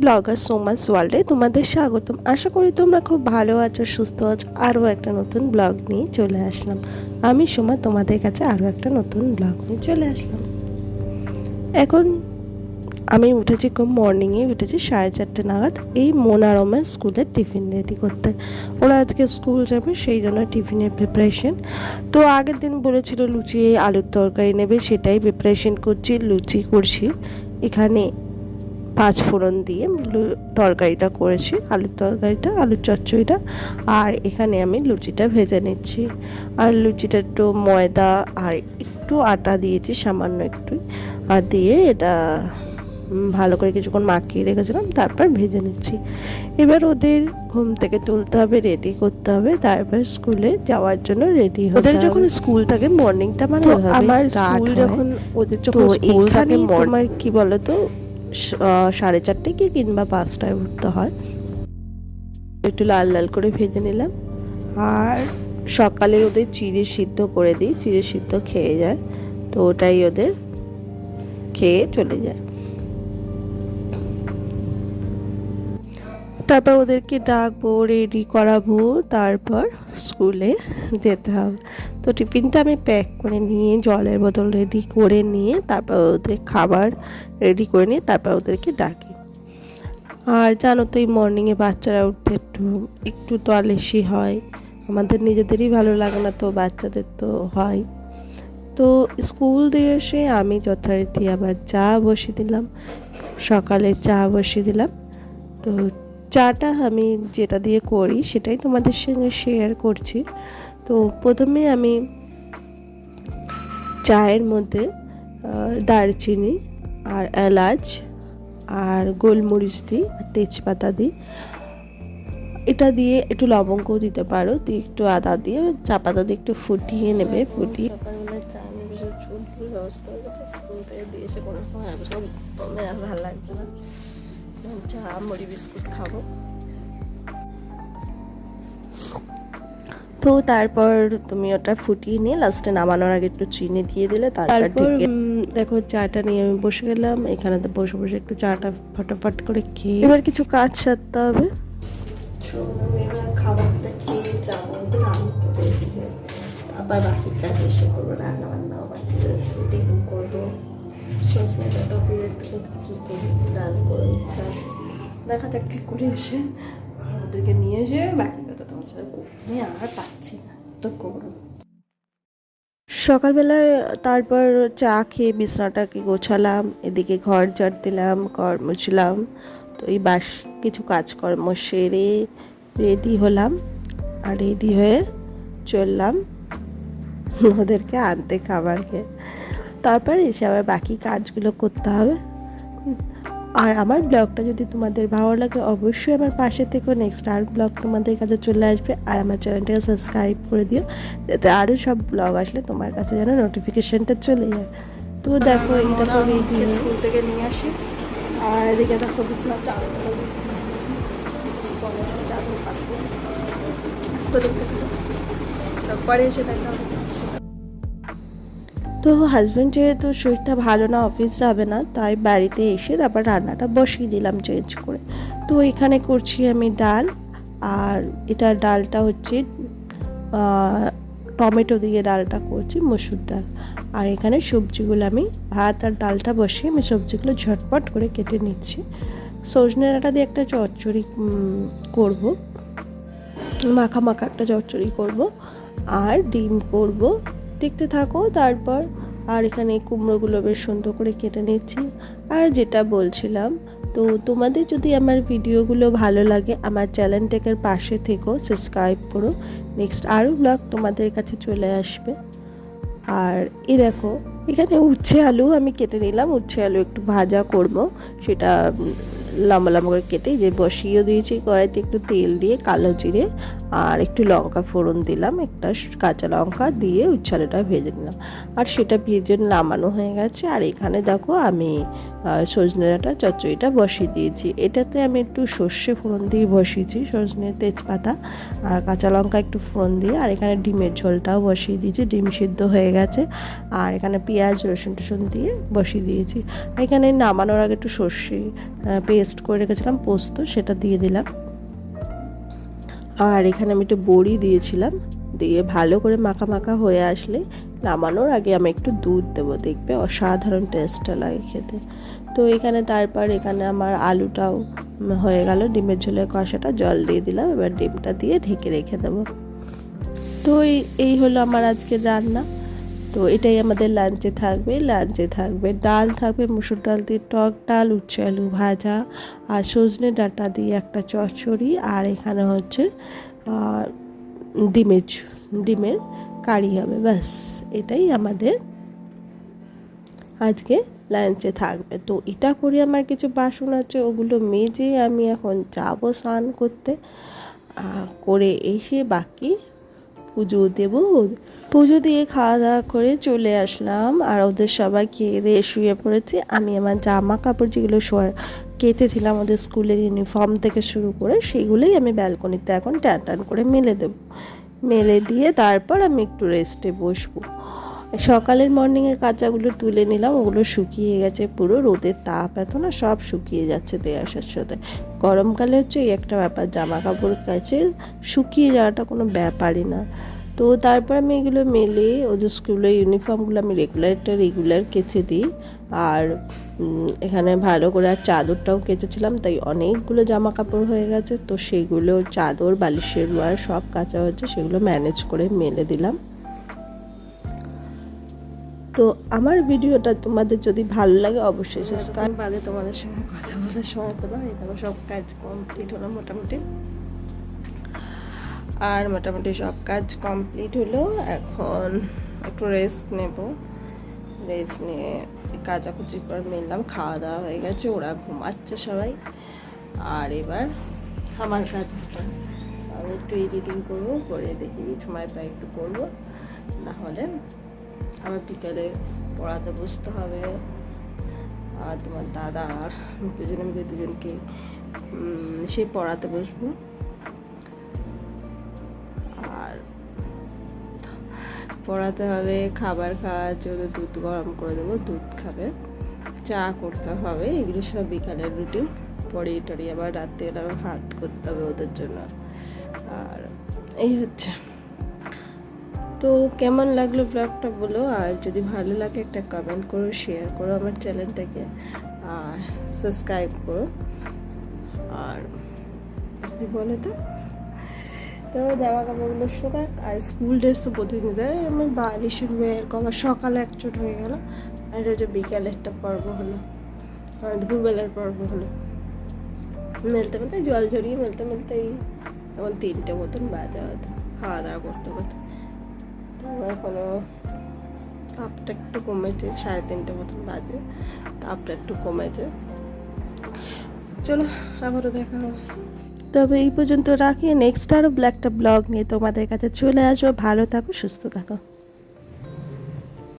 Blogger Soma's ওয়ার্ল্ডে তোমাদের স্বাগতম। আশা করি তোমরা খুব ভালো আছো, সুস্থ আছো। আরও একটা নতুন ব্লগ নিয়ে চলে আসলাম। আমি সোমা, তোমাদের কাছে আরও একটা নতুন ব্লগ নিয়ে চলে আসলাম। এখন আমি উঠেছি খুব মর্নিংয়ে, উঠেছি সাড়ে চারটে নাগাদ। এই মোনারমের স্কুলের টিফিন রেডি করতে। ওরা আজকে স্কুল যাবে, সেই জন্য টিফিনের প্রিপারেশন তো আগের দিন বলেছিল লুচি, আলুর তরকারি নেবে, সেটাই প্রিপারেশন করছি, লুচি করছি। এখানে পাঁচ ফোড়ন দিয়ে তরকারিটা করেছি আলুর তরকারিটা আলুর চচ্চড়িটা আর এখানে আমি লুচিটা ভেজে নিচ্ছি। আর লুচিটা একটু ময়দা আর একটু আটা দিয়েছি সামান্য একটু। আর দিয়ে এটা ভালো করে কিছুক্ষণ মাখিয়ে রেখেছিলাম তারপর ভেজে নিচ্ছি। এবার ওদের ঘুম থেকে তুলতে হবে রেডি করতে হবে তারপর স্কুলে যাওয়ার জন্য রেডি হবে ওদের যখন স্কুল থাকে মর্নিংটা মানে আমার স্কুল যখন ওদের যখন স্কুল থাকে তোমার কি বলো তো স- আহ, সাড়ে চারটে কি কিংবা পাঁচটায় উঠতে হয়। একটু লাল লাল করে ভেজে নিলাম। আর সকালে ওদের চিড়ে সিদ্ধ করে দিই। চিড়ে সিদ্ধ খেয়ে যায়। তো ওটাই ওদের খেয়ে চলে যায়। তারপর ওদেরকে ডাকবো রেডি করাবো, তারপর স্কুলে যেতে হবে। তো টিফিনটা আমি প্যাক করে নিয়ে, জলের বোতল রেডি করে নিয়ে, তারপর ওদের খাবার রেডি করে নিয়ে, তারপর ওদেরকে ডাকি। আর জানো তো এই মর্নিংয়ে বাচ্চারা উঠতে একটু একটু তো আলেসি হয়। আমাদের নিজেদেরই ভালো লাগে না তো, বাচ্চাদের তো হয়। তো স্কুল দিয়ে এসে আমি যথারীতি আবার চা বসিয়ে দিলাম। সকালে চা বসিয়ে দিলাম। তো চাটা আমি যেটা দিয়ে করি সেটাই তোমাদের সঙ্গে শেয়ার করছি। তো প্রথমে আমি চায়ের মধ্যে দারচিনি আর এলাচ আর গোলমরিচ দিই আর তেজপাতা দিই। এটা দিয়ে একটু লবঙ্গ দিতে পারো, দিয়ে একটু আদা দিয়ে চা পাতা দিয়ে একটু ফুটিয়ে নেবে, ফুটিয়ে চা চুলগুলো ব্যবস্থা দিয়েছে কোনো ভালো লাগছে না। চা মুড়ি বিস্কুট খাব। তো তারপর তুমি ওটা ফুটিয়ে নিয়ে লাস্টে নামানোর আগে একটু চিনি দিয়ে দিলে তারপর দেখো চাটা নিয়ে আমি বসে গেলাম এখানে তো বসে বসে একটু চাটা ফটাফট করে খেয়ে এবার কিছু কাজ সারতে হবে। খাবারটা খেয়ে যাব আবার বাকি কাজ এসে করব রান্না বান্নাও বাকি করব। সজনে ইচ্ছা আছে দেখা যাক করে এসে ওদেরকে নিয়ে এসে বাকি কথা তোমার সাথে আর পাচ্ছি না, তো সকালবেলায় তারপর চা খেয়ে বিছানাটাকে গোছালাম, এদিকে ঘর ঝাড় দিলাম, ঘর মুছলাম, তো এই বাস কিছু কাজকর্ম সেরে রেডি হলাম, আর রেডি হয়ে চললাম। ওদেরকে আনতে খাবারকে তারপর এসে আবার বাকি কাজগুলো করতে হবে। আর আমার ব্লগটা যদি তোমাদের ভালো লাগে অবশ্যই আমার পাশে থেকে নেক্সট আর ব্লগ তোমাদের কাছে চলে আসবে। আর আমার চ্যানেলটাকে সাবস্ক্রাইব করে দিও যাতে আরও সব ব্লগ আসলে তোমার কাছে যেন নোটিফিকেশনটা চলে যায়। তো দেখো এই দেখো স্কুল থেকে নিয়ে আসি। আর এদিকে দেখো তো। তারপরে এসে দেখা। তো হাজব্যান্ড যেহেতু শরীরটা ভালো না অফিস যাবে না, তাই বাড়িতে এসে তারপর রান্নাটা বসিয়ে দিলাম চেঞ্জ করে। তো এখানে করছি আমি ডাল, আর এটা ডালটা হচ্ছে টমেটো দিয়ে ডালটা করছি, মসুর ডাল। আর এখানে সবজিগুলো আমি ভাত আর ডালটা বসিয়ে আমি সবজিগুলো ঝটপট করে কেটে নিচ্ছি। সজনে ডাঁটা দিয়ে একটা চচ্চড়ি করব। মাখা মাখা একটা চচ্চড়ি করব। আর ডিম করব। দেখতে থাকো, তারপর আর এখানে কুমড়োগুলো বেশ সুন্দর করে কেটে নিচ্ছি। আর যেটা বলছিলাম, তো তোমাদের যদি আমার ভিডিওগুলো ভালো লাগে, আমার চ্যানেলটাকে পাশে থেকো সাবস্ক্রাইব করো। নেক্সট আরও ব্লগ তোমাদের কাছে চলে আসবে। আর এই দেখো, এখানে উচ্ছে আলু আমি কেটে নিলাম, উচ্ছে আলু একটু ভাজা করব, সেটা লম্বা লম্বা করে কেটে যে বসিয়েও দিয়েছি কড়াইতে একটু তেল দিয়ে কালো জিরে আর একটু লঙ্কা ফোড়ন দিলাম, একটা কাঁচা লঙ্কা দিয়ে উচ্ছালোটা ভেজে নিলাম। আর সেটা ভেজে নামানো হয়ে গেছে। আর এখানে দেখো আমি সজনে ডাঁটা, চচ্চড়িটা বসিয়ে দিয়েছি। এটাতে আমি একটু সর্ষে ফোড়ন দিয়ে বসিয়েছি, সজনে তেজপাতা আর কাঁচা লঙ্কা একটু ফোড়ন দিয়ে, আর এখানে ডিমের ঝোলটাও বসিয়ে দিয়েছি, ডিম সিদ্ধ হয়ে গেছে। আর এখানে পেঁয়াজ, রসুন টসুন দিয়ে বসিয়ে দিয়েছি। এখানে নামানোর আগে একটু সর্ষে পেস্ট করে রেখেছিলাম, পোস্ত সেটা দিয়ে দিলাম। আর এখানে আমি একটু বড়ি দিয়েছিলাম, দিয়ে ভালো করে মাখা মাখা হয়ে আসলে নামানোর আগে আমি একটু দুধ দেবো, দেখবে অসাধারণ টেস্টটা লাগে খেতে। তো এখানে তারপর এখানে আমার আলুটাও হয়ে গেল, ডিমের ঝোলের কষাটা, জল দিয়ে দিলাম, এবার ডিমটা দিয়ে ঢেকে রেখে দেবো। তো এই- হলো আমার আজকের রান্না। তো এটাই আমাদের লাঞ্চে থাকবে লাঞ্চে থাকবে ডাল, থাকবে মুসুর ডাল দিয়ে টক ডাল, উচ্ছে আলু ভাজা, আর সজনে ডাঁটা দিয়ে একটা চচ্চড়ি, আর এখানে হচ্ছে ডিমের ডিমের কারি হবে, ব্যাস, এটাই আমাদের আজকে লাঞ্চে থাকবে। তো এটা করে আমার কিছু বাসন আছে, ওগুলো মেজে আমি এখন যাব স্নান করতে। করে এসে বাকি পুজো দেব। পুজো দিয়ে খাওয়া দাওয়া করে চলে আসলাম আর ওদের সবাই খেয়ে দিয়ে শুয়ে পড়েছে। আমি আমার জামা কাপড় যেগুলো কেটেছিলাম ওদের স্কুলের ইউনিফর্ম থেকে শুরু করে, সেগুলোই আমি ব্যালকনিতে এখন টান টান করে মেলে দেব। মেলে দিয়ে তারপর আমি একটু রেস্টে বসবো। সকালের মর্নিংয়ে কাঁচাগুলো তুলে নিলাম, ওগুলো শুকিয়ে গেছে পুরো, রোদের তাপ এত না, সব শুকিয়ে যাচ্ছে দিয়ে আসার সাথে। গরমকালে হচ্ছে এই একটা ব্যাপার জামা কাপড় কাছে শুকিয়ে যাওয়াটা কোনো ব্যাপারই না। তো তারপর আমি এগুলো মেলে ওদের স্কুলের ইউনিফর্মগুলো আমি রেগুলারটা রেগুলার কেচে দিই, আর এখানে ভালো করে আর চাদরটাও কেচেছিলাম, তাই অনেকগুলো জামা কাপড় হয়ে গেছে, তো সেগুলো চাদর বালিশের রোয়ার সব কাচা হয়েছে, সেগুলো ম্যানেজ করে মেলে দিলাম। তো আমার ভিডিওটা তোমাদের যদি ভালো লাগে অবশ্যই সাবস্ক্রাইব বাদে তোমাদের সঙ্গে কথা বলার সময় পেল এই দেখো সব কাজ কমপ্লিট হলো মোটামুটি। আর মোটামুটি সব কাজ কমপ্লিট হলো, এখন একটু রেস্ট নেব। রেস্ট নিয়ে কাচাকুচি করে মিললাম খাওয়া দাওয়া হয়ে গেছে ওরা ঘুমাচ্ছে সবাই। আর এবার আমার কাজ start। আমি একটু এডিটিং করব করে দেখি সময় পাই একটু করব। না হলে আবার বিকালে পড়াতে বসতে হবে। আর তোমার দাদা আর দুজনে মিলে দুজনকে উম, সে পড়াতে বসবো। পড়াতে হবে, খাবার খাওয়ার জন্য দুধ গরম করে দেবো, দুধ খাবে। চা করতে হবে, এগুলো সব বিকালের রুটিন পরে টরি আবার রাত্রে আবার ভাত করতে হবে ওদের জন্য। আর এই হচ্ছে। তো কেমন লাগল ব্লগটা বলো, আর যদি ভালো লাগে একটা কমেন্ট করো শেয়ার করো আমার চ্যানেলটাকে আর সাবস্ক্রাইব করো। আর, যদি বলো তো? তো জামা কাপড়গুলো শোকাক আর স্কুল ড্রেস তো প্রতিদিন দেয়। আমি বালিশের মেয়ের কবার সকালে একচোট হয়ে গেল, আর এটা হচ্ছে বিকালে একটা পর্ব হলো, আর দুপুরবেলার পর্ব হলো। মেলতে মেলতে জল ঝরিয়ে মেলতে মেলতেই এখন তিনটে মতন বাজা হতো খাওয়া দাওয়া করতে করতে। তো এখনও তাপটা একটু কমেছে, সাড়ে তিনটে মতন বাজে, তাপটা একটু কমেছে। চলো, আবারও দেখা হবে। তবে এই পর্যন্ত রাখি। নেক্সট আরও ব্ল্যাকটা ব্লগ নিয়ে তোমাদের কাছে চলে আসব। ভালো থাকো, সুস্থ থাকো।